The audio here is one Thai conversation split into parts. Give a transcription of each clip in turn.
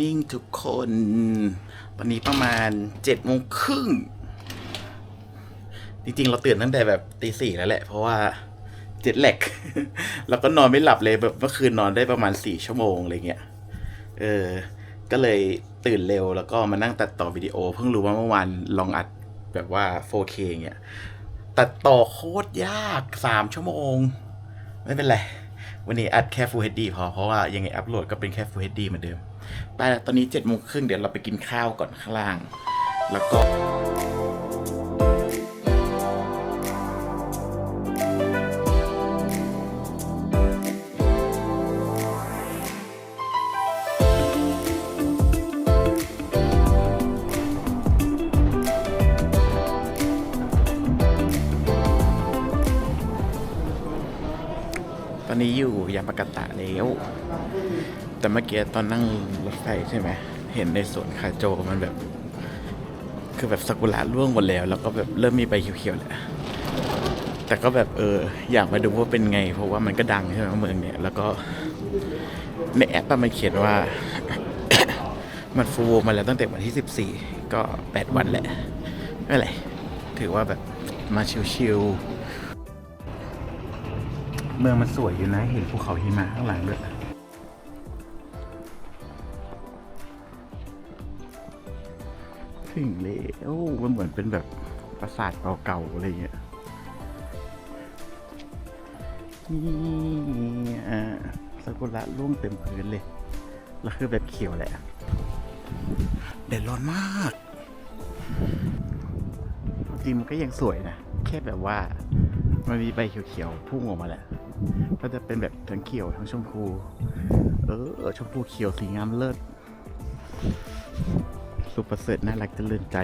morning ทุกคนตอนนี้ประมาณเจ็ดโมงครึ่ง จริงๆ เราตื่นตั้งแต่แบบตีสี่แล้วแหละ เพราะว่าเจ็ดแหลก แล้วก็นอนไม่หลับเลยแบบเมื่อคืนนอนได้ประมาณสี่ชั่วโมงอะไรเงี้ย เออ ก็เลยตื่นเร็วแล้วก็มานั่งตัดต่อวิดีโอ เพิ่งรู้ว่าเมื่อวานลองอัดแบบว่า 4K เงี้ย ตัดต่อโคตรยากสามชั่วโมง ไม่เป็นไรวันนี้อัดแค่ Full HD พอ เพราะว่ายังไงอัปโหลดก็เป็นแค่ Full HD เหมือนเดิม ไปละตอนนี้7จ็ดโมงครึ่งเดี๋ยวเราไปกินข้าวก่อนข้างล่าง แล้วก็ตอนนี้อยู่ยามปากาตะแล้ว แต่เมื่อกี้ตอนนั่งรถไฟใช่ไหมเห็นในสวนคาโจมันแบบ คือแบบซากุระร่วงหมดแล้ว แล้วก็แบบเริ่มมีใบเขียวๆแล้วแต่ก็แบบเอออยากมาดูว่าเป็นไง เพราะว่ามันก็ดังใช่ไหมเมืองเนี่ย แล้วก็ในแอปอะมันเขียนว่า มันฟูมาแล้วตั้งแต่วันที่ 14 ก็ 8 วันแหละไม่ไรถือว่าแบบมาชิลๆเมืองมันสวยอยู่นะ เห็นภูเขาหิมะข้างหลังด้วย ถึงแล้วมันเหมือนเป็นแบบปราสาทเก่าๆอะไรเงี้ยนี่อ่าซากุระร่วงเต็มพื้นเลย แล้วคือแบบเขียวแหละแดดร้อนมาก จริงมันก็ยังสวยนะ แค่แบบว่า มันมีใบเขียวๆพุ่งออกมาแหละ ก็จะเป็นแบบทั้งเขียวทั้งชมพู เออชมพูเขียวสีงามเลิศ สุประเสริฐน่ารักเจริญใจ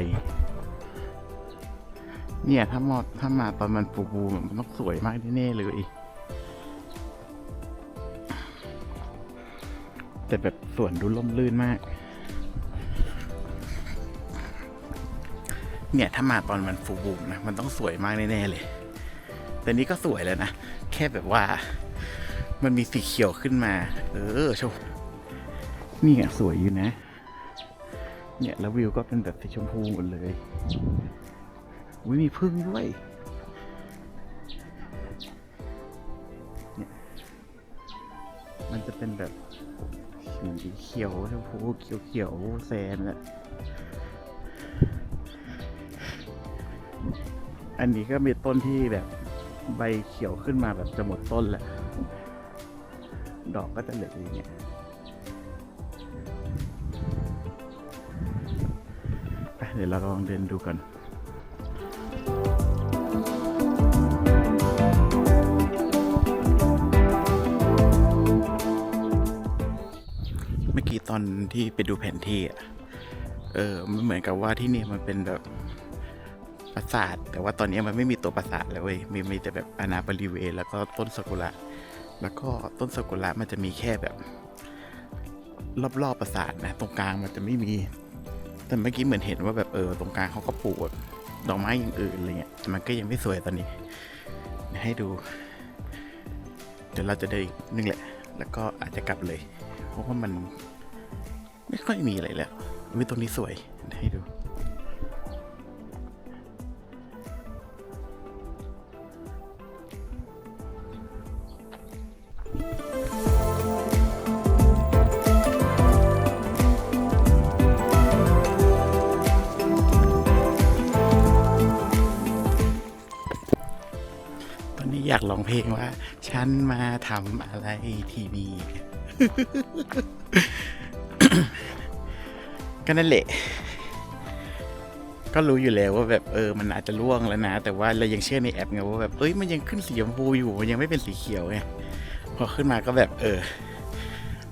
เนี่ยถ้ามอถ้ามาตอนมันฟูฟูมันต้องสวยมากแน่ๆเลย แต่แบบสวนดูล่มลื่นมาก เนี่ยถ้ามาตอนมันฟูบูมนะมันต้องสวยมากแน่ๆเลย แต่นี้ก็สวยแล้วนะ แค่แบบว่า มันมีสีเขียวขึ้นมา เออชมนี่อะสวยอยู่นะ เนี่ยแล้ววิวก็เป็นแบบสีชมพูหมดเลยอุ้ยมีพึ่งด้วยเนี่ยมันจะเป็นแบบสีเขียวชมพูเขียวเขียวๆแซมแหละอันนี้ก็มีต้นที่แบบใบเขียวขึ้นมาแบบจะหมดต้นแหละ ดอกก็จะเหลืออย่างเงี้ย เดี๋ยวเราลองเดินดูกันเมื่อกี้ตอนที่ไปดูแผนที่อะเออมันเหมือนกับว่าที่นี่มันเป็นแบบปราสาท แต่ว่าตอนนี้มันไม่มีตัวปราสาทแล้วเว้ยมีมีแต่แบบอาณาบริเวณแล้วก็ต้นซากุระแล้วก็ต้นซากุระมันจะมีแค่แบบ รอบๆปราสาทนะ ตรงกลางมันจะไม่มี แต่เมื่อกี้เหมือนเห็นว่าแบบเออตรงกลางเขาก็ปลูกแบบดอกไม้อย่างอื่นอะไรเงี้ยแต่มันก็ยังไม่สวยตอนนี้ ให้ดู เดี๋ยวเราจะเดินอีกนึงแหละ แล้วก็อาจจะกลับเลย เพราะว่ามันไม่ค่อยมีอะไรแล้ววิตรงนี้สวยให้ดู อนนี้องเพลงว่า ฉันมาทำอะไรที่นี่ก็นั่นแหละ ก็รู้อยู่แล้วว่าแบบเออ มันอาจจะล่วงแล้วนะ แต่ว่าเรายังเชื่อในแอปไงว่าแบบเอ้ยมันยังขึ้นสีชมพูอยู่ มันยังไม่เป็นสีเขียวไงพอขึ้นมาก็แบบ เออ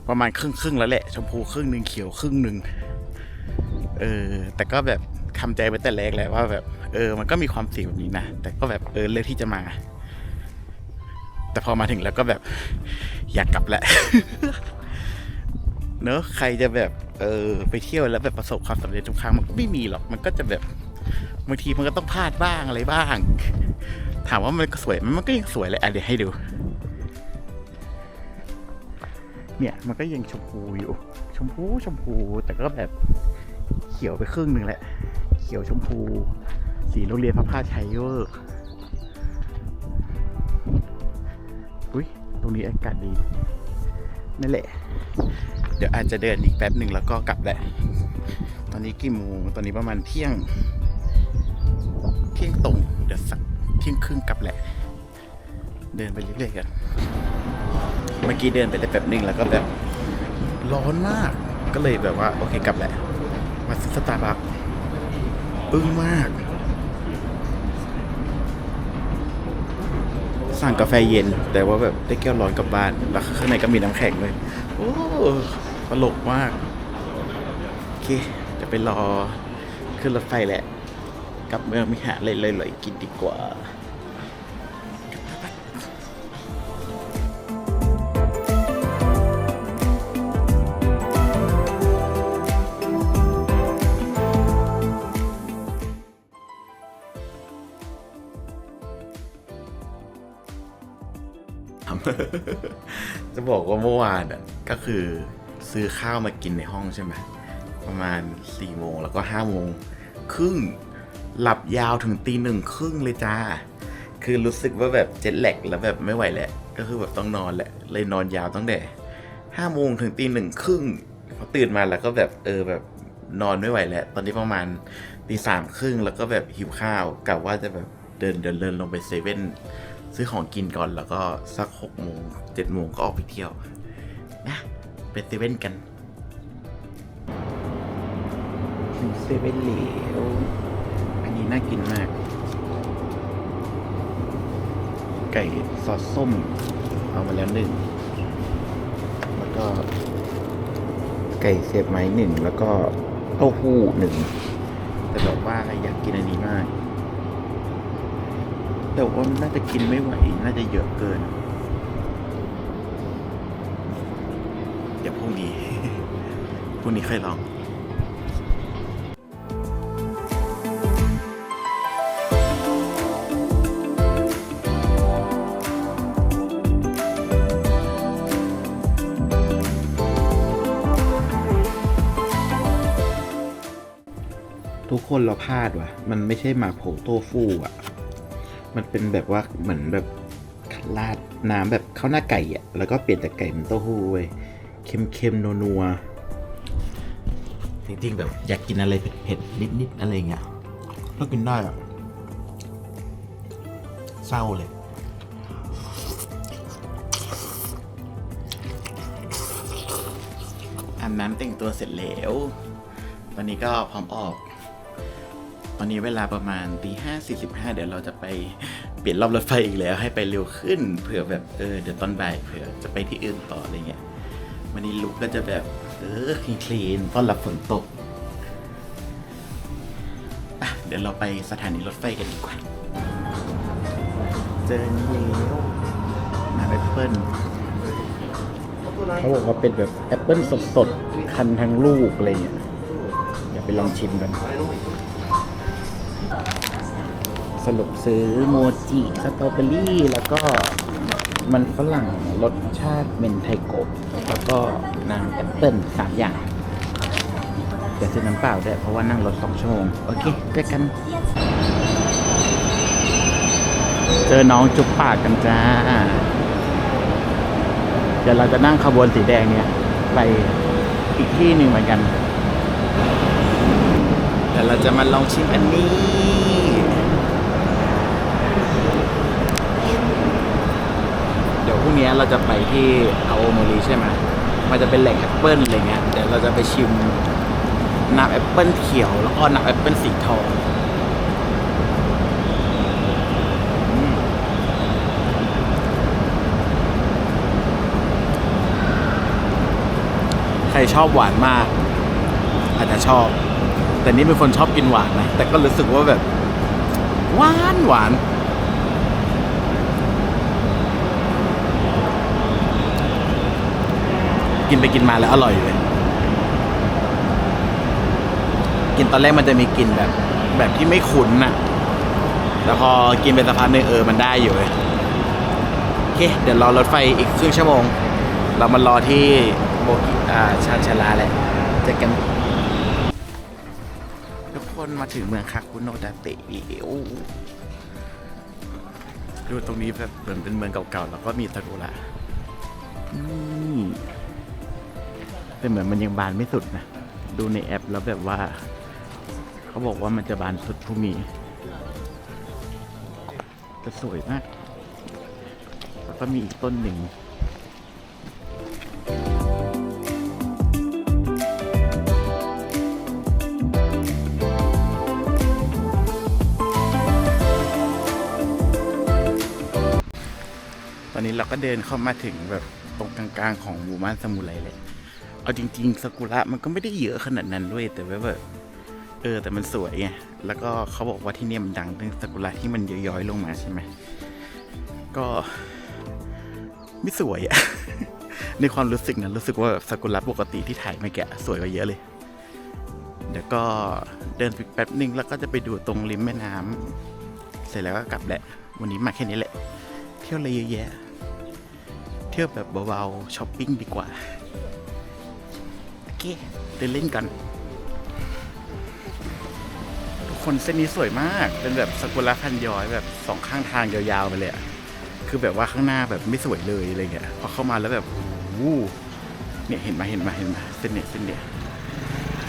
ประมาณครึ่งครึ่งแล้วแหละชมพูครึ่งหนึ่งเขียวครึ่งหนึ่งเออ แต่ก็แบบทำใจไว้แต่แรกแหละว่าแบบ เออ มันก็มีความเสี่ยงแบบนี้นะ แต่ก็แบบเออเลือกที่จะมา แต่พอมาถึงแล้วก็แบบอยากกลับแหละ เนอะใครจะแบบ เออ ไปเที่ยวแล้วแบบประสบความสำเร็จทุกครั้งมันก็ไม่มีหรอก มันก็จะแบบบางทีมันก็ต้องพลาดบ้างอะไรบ้าง ถามว่ามันก็สวยไหมมันก็ยังสวยเลยอะเดี๋ยวให้ดู เนี่ยมันก็ยังชมพูอยู่ ชมพูชมพู แต่ก็แบบเขียวไปครึ่งหนึ่งแหละ เขียวชมพู สีโรงเรียนพระพาชัยเวอร์ ตรงนี้อากาศดีนั่นแหละ เดี๋ยวอาจจะเดินอีกแป๊บหนึ่งแล้วก็กลับแหละ ตอนนี้กี่โมง ตอนนี้ประมาณเที่ยง เที่ยงตรง เดี๋ยวสักเที่ยงครึ่งกลับแหละ เดินไปเรื่อยๆกัน เมื่อกี้เดินไปได้แป๊บหนึ่งแล้วก็แบบร้อนมาก ก็เลยแบบว่าโอเคกลับแหละ มาซื้อสตาร์บัคอึ้งมาก สั่งกาแฟเย็น แต่ว่าแบบได้แก้วร้อนกลับบ้าน แล้วข้างในก็มีน้ำแข็งเลยโอ้ตลกมาก โอเค จะไปรอขึ้นรถไฟแหละ กลับเมืองไม่หาอะไรเลยๆกินดีกว่า จะบอกว่าเมื่อวานอะก็คือซื้อข้าวมากินในห้องใช่ไหมประมาณ4ี่โมงแล้วก็5้าโมงครึ่งหลับยาวถึงตีหนึ่งครึ่งเลยจ้า คือรู้สึกว่าแบบเจ็ตแลกแล้วแบบไม่ไหวแหละก็คือแบบต้องนอนแหละ เลยนอนยาวตั้งแต่ห้าโมงถึงตีหนึ่งครึ่งพอตื่นมาแล้วก็แบบเออแบบนอนไม่ไหวแล้ว ตอนนี้ประมาณตีสามครึ่งแล้วก็แบบหิวข้าวกะว่าจะแบบเดินเดินเดินลงไปเซเว่น ซื้อของกินก่อนแล้วก็สักหกโมงเจ็ดโมงก็ออกไปเที่ยวนะไปเซเว่นกันถึงเซเว่นแล้วอันนี้น่ากินมาก ไก่ซอสส้ม เอามาแล้วหนึ่ง แล้วก็ ไก่เสียบไม้หนึ่ง แล้วก็เต้าหู้หนึ่ง แต่แบบว่าอยากกินอันนี้มาก แต่ว่าน่าจะกินไม่ไหว น่าจะเยอะเกิน เดี๋ยวพรุ่งนี้ พรุ่งนี้ค่อยลองทุกคนเราพลาดว่ะ มันไม่ใช่หมาโผโต้ฟูอะ มันเป็นแบบว่าเหมือนแบบราดน้ำแบบข้าวหน้าไก่อะ แล้วก็เปลี่ยนจากไก่เป็นเต้าหู้เว้ยเค็มๆนัวๆจริงๆแบบอยากกินอะไรเผ็ดๆนิดๆอะไรเงี้ยก็กินได้อะเศร้าเลย อาบน้ำแต่งตัวเสร็จแล้วตอนนี้ก็พร้อมออก ตอนนี้เวลาประมาณตีห้าสี่สิบห้าเดี๋ยวเราจะไปเปลี่ยนรอบรถไฟอีกแล้ว ให้ไปเร็วขึ้นเผื่อแบบเออเดี๋ยวตอนบ่ายเผื่อจะไปที่อื่นต่ออะไรเงี้ยวันนี้ลุกก็จะแบบเออคลีนต้อนรับฝนตกอะเดี๋ยวเราไปสถานีรถไฟกันดีกว่า เจอแล้วมาแอปเปิ้ลเขาบอกว่าเป็นแบบแอปเปิ้ลสดๆ คันทั้งลูกอะไรเงี้ย อย่าไปลองชิมกัน สรุปซื้อโมจิสตรอเบอรี่แล้วก็มันฝรั่งรสชาติเมนไทโกะแล้วก็น้ำแอปเปิ้ลสามอย่างเดี๋ยวซื้อน้ำเปล่าด้วยเพราะว่านั่งรถสองชั่วโมง โอเคเจอกัน เจอน้องจุ๊บปากกันจ้า เดี๋ยวเราจะนั่งขบวนสีแดงเนี่ย ไปอีกที่หนึ่งเหมือนกัน เราจะมาลองชิมอันนี้ เดี๋ยวพรุ่งนี้เราจะไปที่อาโอโมริใช่ไหมมันจะเป็นแหล่งแอปเปิลอะไรเงี้ย เดี๋ยวเราจะไปชิมน้ำแอปเปิลเขียวแล้วก็น้ำแอปเปิลสีทองใครชอบหวานมาก อาจจะชอบ แต่นี่เป็นคนชอบกินหวานนะแต่ก็รู้สึกว่าแบบ หวานหวานกินไปกินมาแล้วอร่อยเลย กินตอนแรกมันจะมีกลิ่นแบบ แบบที่ไม่คุ้นน่ะ แต่พอกินไปสักพักนึงเออมันได้อยู่เลยโอเค เดี๋ยวรอรถไฟอีกครึ่งชั่วโมง เรามารอที่โบกิอ่าชานชาลาแหละเจอกัน มาถึงเมืองคาคุโนะดาเตะโอ้ดูตรงนี้แบบเหมือนเป็นเมืองเก่าๆ แล้วก็มีซากุระนี่แต่เหมือนมันยังบานไม่สุดนะ ดูในแอปแล้วแบบว่า เขาบอกว่ามันจะบานสุดพรุ่งนี้จะสวยมาก แล้วก็มีอีกต้นหนึ่ง นนี้เราก็เดินเข้ามาถึงแบบตรงกลางๆของหมู่บ้านสมุไรเลย เอาจริงๆสกุระมันก็ไม่ได้เยอะขนาดนั้นด้วย แต่ว่าแบบเออแต่มันสวยไง แล้วก็เขาบอกว่าที่เนี่ยมันดังเรื่องสกุระที่มันย้อยๆลงมาใช่ไหม ก็ไม่สวยอะในความรู้สึกนะรู้สึกว่าแบบสกุระปกติที่ถ่ายมาแกะสวยกว่าเยอะเลย เดี๋ยวก็เดินไปแป๊บนึงแล้วก็จะไปดูตรงริมแม่น้ำเสร็จแล้วก็กลับแหละ วันนี้มาแค่นี้แหละ เที่ยวอะไรเยอะแยะ เที่ยวแบบเบาๆช้อปปิ้งดีกว่า โอเคเดินเล่นกัน ทุกคนเส้นนี้สวยมาก เป็นแบบสกุระพันย้อยแบบสองข้างทางยาวๆไปเลยอะคือแบบว่าข้างหน้าแบบไม่สวยเลยอะไรเงี้ยพอเข้ามาแล้วแบบโอ้โหเนี่ยเห็นมาเห็นมาเห็นมาเส้นเนี้ยเส้นเนี้ย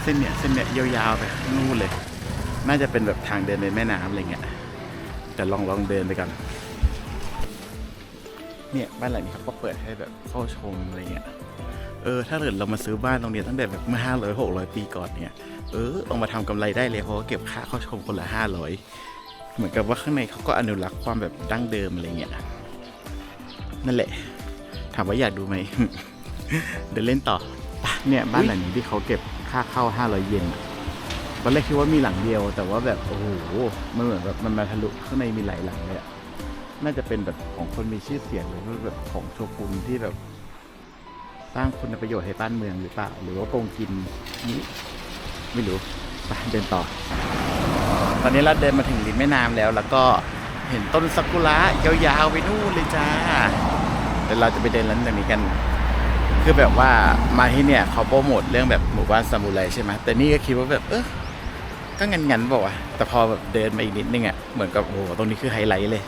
เส้นเนี้ยเส้นเนี้ยยาวๆไปนู่นเลย น่าจะเป็นแบบทางเดินในแม่น้ำอะไรเงี้ยแต่ลองลองเดินไปกัน เนี่ยบ้านหลังนี้เขาก็เปิดให้แบบเข้าชมอะไรเงี้ยเออถ้าเกิดเรามาซื้อบ้านตรงนี้ตั้งแต่แบบเมื่อห้าร้อยหกร้อยปีก่อนเนี่ยเออเอามาทำกำไรได้เลยเพราะเก็บค่าเข้าชมคนละห้าร้อยเหมือนกับว่าข้างในเขาก็อนุรักษ์ความแบบดั้งเดิมอะไรเงี้ยนั่นแหละ ถามว่าอยากดูไหมเดี๋ยวเล่นต่อเนี่ยบ้านหลังนี้ที่เขาเก็บค่าเข้าห้าร้อยเยนตอนแรกคิดว่ามีหลังเดียว แต่ว่าแบบโอ้โหมันเหมือนแบบมันมาทะลุข้างในมีหลายหลังเลยอะ น่าจะเป็นแบบของคนมีชื่อเสียงหรือว่าแบบของโชกุนที่แบบ สร้างคุณประโยชน์ให้บ้านเมืองหรือเปล่าหรือว่าโกงกินนี้ไม่รู้ไปเดินต่อ ตอนนี้เราเดินมาถึงริมแม่น้ำแล้ว แล้วก็เห็นต้นซากุระยาวๆไปนู่นเลยจ้าเดี๋ยวเราจะไปเดินร้านแบบนี้กัน คือแบบว่ามาที่เนี่ยเขาโปรโมทเรื่องแบบหมู่บ้านซามูไรใช่ไหมแต่นี่ก็คิดว่าแบบเออก็งันๆบอกว่าวะแต่พอแบบเดินมาอีกนิดนึงอะเหมือนกับโอ้โหตรงนี้คือไฮไลท์เลย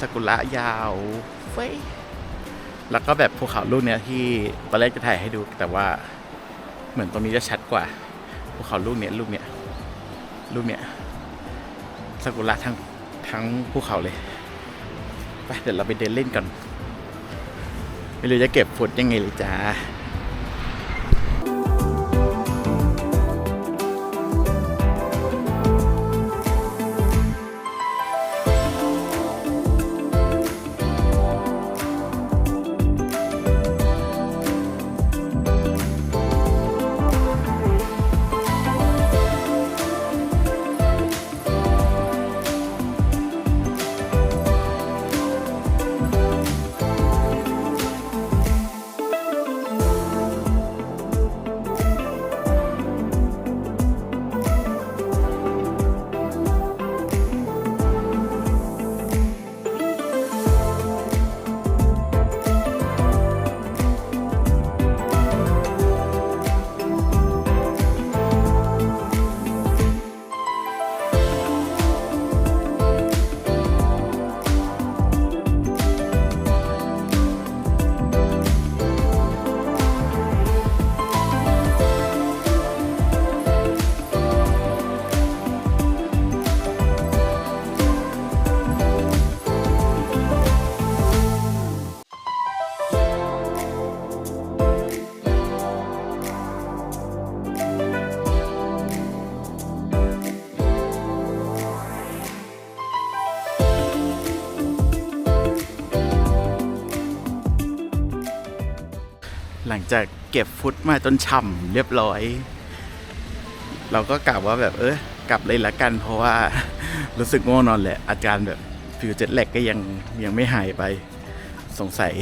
ซากุระยาวเฟ้ยแล้วก็แบบภูเขาลูกเนี้ยที่ตอนแรกจะถ่ายให้ดู แต่ว่าเหมือนตรงนี้จะชัดกว่าภูเขาลูกเนี้ยลูกเนี้ยลูกเนี้ยซากุระทั้งทั้งภูเขาเลยไปเดี๋ยวเราไปเดินเล่นกันไม่รู้จะเก็บฟุตยังไงเลยจ้า จากเก็บฟุตมาจนฉ่ำเรียบร้อย เราก็กลับว่าแบบเออกลับเลยละกัน เพราะว่ารู้สึกง่วงนอนแหละอาการแบบฟิวเจ็ตแลกก็ยังยังไม่หายไปสงสัย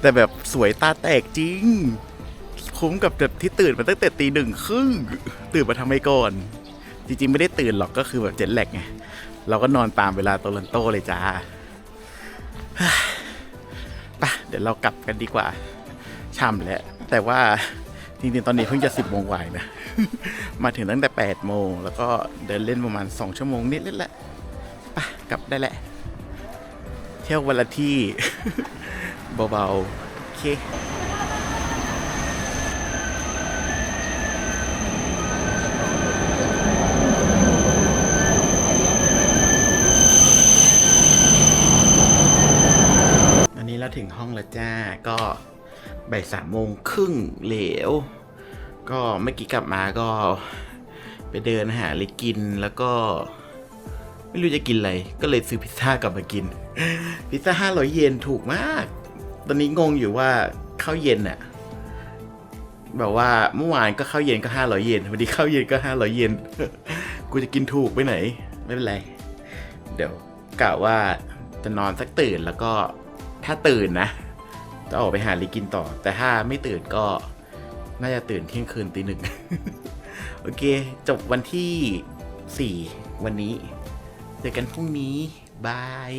แต่แบบสวยตาแตกจริง คุ้มกับแบบที่ตื่นมาตั้งแต่ตีหนึ่งครึ่งตื่นมาทำไมก่อน จริงๆไม่ได้ตื่นหรอกก็คือแบบเจ็ตแลกไงเราก็นอนตามเวลาโตลันโตเลยจ้า ปะเดี๋ยวเรากลับกันดีกว่าช่ำแล้ว แต่ว่าจริงๆ ตอนนี้เพิ่งจะสิบโมงกว่านะ มาถึงตั้งแต่8ปดโมง แล้วก็เดินเล่นประมาณ 2 ชั่วโมงนิดๆแหละปะกลับได้แหละ เที่ยววันละที่ เบาๆ โอเค อันนี้เราถึงห้อง แล้วจ้า ก็บ่ายสามโมงครึ่งเหลว ก็เมื่อกี้กลับมาก็ไปเดินหาอะไรกินแล้วก็ ไม่รู้จะกินอะไร ก็เลยซื้อพิซซ่ากลับมากิน พิซซ่าห้าร้อยเยนถูกมาก ตอนนี้งงอยู่ว่าข้าวเย็นอะแบบว่าเมื่อวานก็ข้าวเย็นก็ห้าร้อยเยนวันนี้ข้าวเย็นก็ห้าร้อยเยนกูจะกินถูกไปไหน ไม่เป็นไร เดี๋ยวกะว่าจะนอนสักตื่นแล้วก็ถ้าตื่นนะ จะออกไปหาลิกินต่อ แต่ถ้าไม่ตื่นก็น่าจะตื่นเที่ยงคืนตีหนึ่งโอเค จบวันที่ 4 วันนี้ เจอกันพรุ่งนี้ บาย